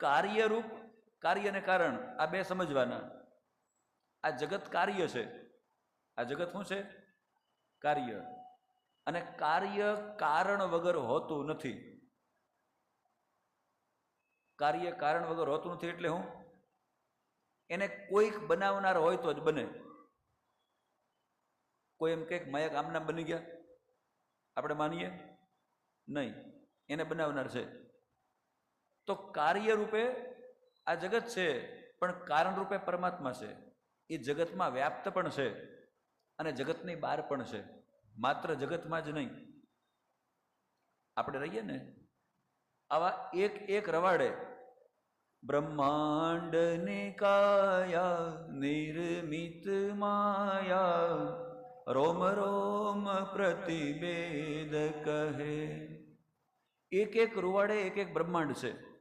કાર્યરૂપ કાર્યને કારણ આ બે સમજવાના. આ જગત કાર્ય છે. આ જગત શું છે? કાર્ય. અને કાર્ય કારણ વગર હોતું નથી. કાર્ય કારણ વગર હોતું નથી એટલે હું? એને કોઈક બનાવનાર હોય તો જ બને. કોઈ એમ કંઈક મયક આમના બની ગયા. આપણે માનીએ? નહીં. એને બનાવનાર છે. તો કાર્ય રૂપે આ જગત છે, પણ કારણ રૂપે પરમાત્મા છે. એ જગતમાં વ્યાપ્ત પણ છે અને જગતની બહાર પણ છે. માત્ર જગતમાં જ નહીં. આપણે રહીએ ને? આવા એક એક રવાડે બ્રહ્માંડ કાયા, નિર્મિત માયા, રોમ રોમ પ્રતિભેદ કહે. એક એક રૂવાડે એક એક બ્રહ્માંડ છે.